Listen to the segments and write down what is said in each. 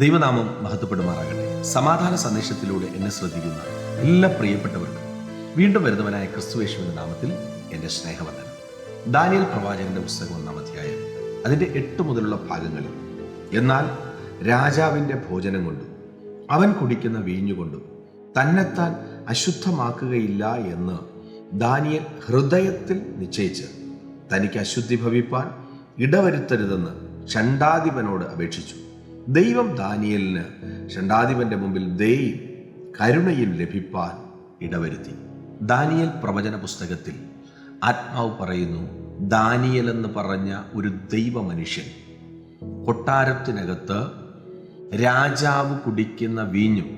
ദൈവനാമം മഹത്വപ്പെടുമാറാകട്ടെ. സമാധാന സന്ദേശത്തിലൂടെ എന്നെ ശ്രദ്ധിക്കുന്ന എല്ലാ പ്രിയപ്പെട്ടവർക്കും വീണ്ടും വരുന്നവനായ ക്രിസ്തുവേശുവിന്റെ നാമത്തിൽ എന്റെ സ്നേഹവന്ദനം. ദാനിയൽ പ്രവാചകന്റെ പുസ്തകം ഒന്നാം അധ്യായം അതിന്റെ എട്ട് മുതലുള്ള ഭാഗങ്ങളിൽ എന്നാൽ രാജാവിന്റെ ഭോജനം കൊണ്ടും അവൻ കുടിക്കുന്ന വീഞ്ഞുകൊണ്ടും തന്നെത്താൻ അശുദ്ധമാക്കുകയില്ല എന്ന് ദാനിയൽ ഹൃദയത്തിൽ നിശ്ചയിച്ച് തനിക്ക് അശുദ്ധി ഭവിപ്പാൻ ഇടവരുത്തരുതെന്ന് ചണ്ടാധിപനോട് അപേക്ഷിച്ചു. ദൈവം ദാനിയലിന് ഷണ്ടാധിപന്റെ മുമ്പിൽ ദയും കരുണയും ലഭിപ്പാൻ ഇടവരുത്തി. ദാനിയൽ പ്രവചന പുസ്തകത്തിൽ ആത്മാവ് പറയുന്നു ദാനിയൽ എന്ന് പറഞ്ഞ ഒരു ദൈവ മനുഷ്യൻ കൊട്ടാരത്തിനകത്ത് രാജാവ് കുടിക്കുന്ന വീഞ്ഞും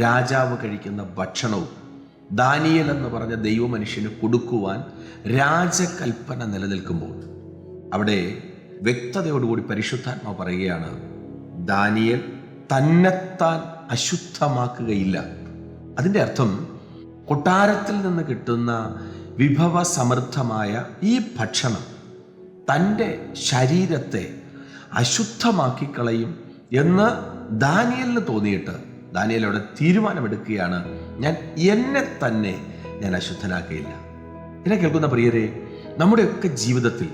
രാജാവ് കഴിക്കുന്ന ഭക്ഷണവും ദാനിയൽ എന്ന് പറഞ്ഞ ദൈവ മനുഷ്യന് കൊടുക്കുവാൻ രാജകൽപ്പന നിലനിൽക്കുമ്പോൾ അവിടെ വ്യക്തതയോടുകൂടി പരിശുദ്ധാത്മാവ് പറയുകയാണ് ദാനിയൽ തന്നെത്താൻ അശുദ്ധമാക്കുകയില്ല. അതിന്റെ അർത്ഥം കൊട്ടാരത്തിൽ നിന്ന് കിട്ടുന്ന വിഭവ സമൃദ്ധമായ ഈ ഭക്ഷണം തന്റെ ശരീരത്തെ അശുദ്ധമാക്കിക്കളയും എന്ന് ദാനിയലിന് തോന്നിയിട്ട് ദാനിയൽ അവിടെ തീരുമാനമെടുക്കുകയാണ്. ഞാൻ എന്നെ തന്നെ ഞാൻ അശുദ്ധനാക്കുകയില്ല. എന്നെ കേൾക്കുന്ന പ്രിയരെ നമ്മുടെയൊക്കെ ജീവിതത്തിൽ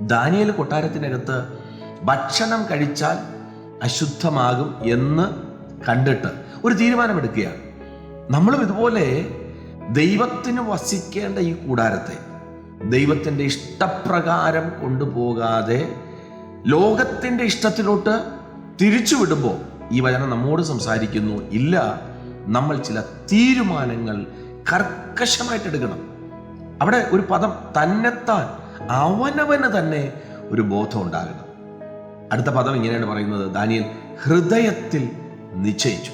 ദാനിയൽ കൊട്ടാരത്തിനകത്ത് ഭക്ഷണം കഴിച്ചാൽ അശുദ്ധമാകും എന്ന് കണ്ടിട്ട് ഒരു തീരുമാനമെടുക്കുകയാണ്. നമ്മളും ഇതുപോലെ ദൈവത്തിന് വസിക്കേണ്ട ഈ കൂടാരത്തെ ദൈവത്തിന്റെ ഇഷ്ടപ്രകാരം കൊണ്ടുപോകാതെ ലോകത്തിന്റെ ഇഷ്ടത്തിലോട്ട് തിരിച്ചു വിടുമ്പോൾ ഈ വചനം നമ്മോട് സംസാരിക്കുന്നു. ഇല്ല നമ്മൾ ചില തീരുമാനങ്ങൾ കർക്കശമായിട്ട് എടുക്കണം. അവിടെ ഒരു പദം തന്നെത്താൻ അവനവന് തന്നെ ഒരു ബോധം ഉണ്ടാകണം. അടുത്ത പദം ഇങ്ങനെയാണ് പറയുന്നത്. ദാനിയൽ ഹൃദയത്തിൽ നിശ്ചയിച്ചു.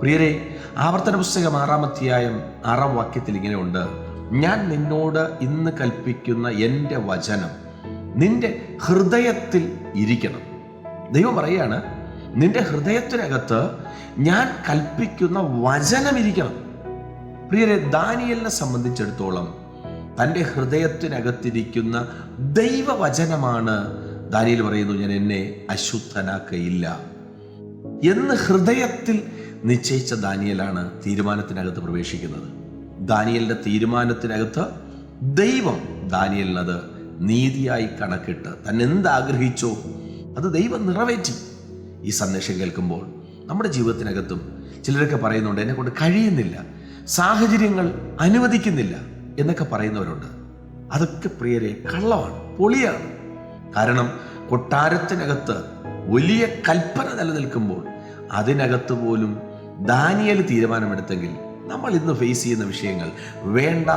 പ്രിയരെ ആവർത്തന പുസ്തകം ആറാം അധ്യായം ആറാം വാക്യത്തിൽ ഇങ്ങനെയുണ്ട് ഞാൻ നിന്നോട് ഇന്ന് കൽപ്പിക്കുന്ന എന്റെ വചനം നിന്റെ ഹൃദയത്തിൽ ഇരിക്കണം. ദൈവം പറയാണ് നിന്റെ ഹൃദയത്തിനകത്ത് ഞാൻ കൽപ്പിക്കുന്ന വചനം ഇരിക്കണം. പ്രിയരെ ദാനിയലിനെ സംബന്ധിച്ചിടത്തോളം തന്റെ ഹൃദയത്തിനകത്തിരിക്കുന്ന ദൈവവചനമാണ് ദാനിയൽ പറയുന്നു ഞാൻ എന്നെ അശുദ്ധനാക്കയില്ല. എന്ന് ഹൃദയത്തിൽ നിശ്ചയിച്ച ദാനിയലാണ് തീരുമാനത്തിനകത്ത് പ്രവേശിക്കുന്നത്. ദാനിയലിന്റെ തീരുമാനത്തിനകത്ത് ദൈവം ദാനിയലിനത് നീതിയായി കണക്കിട്ട് തന്നെ എന്താഗ്രഹിച്ചോ അത് ദൈവം നിറവേറ്റി. ഈ സന്ദേശം കേൾക്കുമ്പോൾ നമ്മുടെ ജീവിതത്തിനകത്തും ചിലരൊക്കെ പറയുന്നുണ്ട് എന്നെ കൊണ്ട് കഴിയുന്നില്ല സാഹചര്യങ്ങൾ അനുവദിക്കുന്നില്ല എന്നൊക്കെ പറയുന്നവരുണ്ട്. അതൊക്കെ പ്രിയരെ കള്ളമാണ് പൊളിയാണ്. കാരണം കൊട്ടാരത്തിനകത്ത് വലിയ കൽപ്പന നിലനിൽക്കുമ്പോൾ അതിനകത്ത് പോലും ദാനിയൽ തീരുമാനമെടുത്തെങ്കിൽ നമ്മൾ ഇന്ന് ഫേസ് ചെയ്യുന്ന വിഷയങ്ങൾ വേണ്ട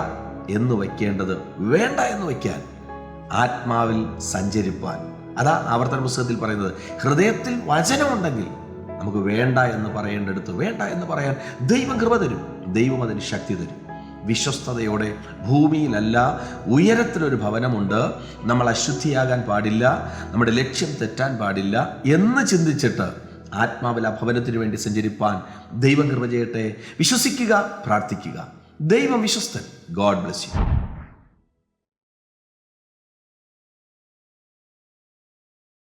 എന്ന് വയ്ക്കേണ്ടത് വേണ്ട എന്ന് വയ്ക്കാൻ ആത്മാവിൽ സഞ്ചരിപ്പാൻ. അതാ ആവർത്തന പുസ്തകത്തിൽ പറയുന്നത്. ഹൃദയത്തിൽ വചനമുണ്ടെങ്കിൽ നമുക്ക് വേണ്ട എന്ന് പറയേണ്ടടുത്ത് വേണ്ട എന്ന് പറയാൻ ദൈവം കൃപ തരും. ദൈവം അതിന് ശക്തി തരും. വിശ്വസ്തയോടെ ഭൂമിയിലല്ല ഉയരത്തിലൊരു ഭവനമുണ്ട്. നമ്മൾ അശുദ്ധിയാകാൻ പാടില്ല നമ്മുടെ ലക്ഷ്യം തെറ്റാൻ പാടില്ല എന്ന് ചിന്തിച്ചിട്ട് ആത്മാവിൽ ആ ഭവനത്തിന് വേണ്ടി സഞ്ചരിപ്പാൻ ദൈവം കൃപ വിശ്വസിക്കുക പ്രാർത്ഥിക്കുക. ദൈവം വിശ്വസ്തൻ. God bless you.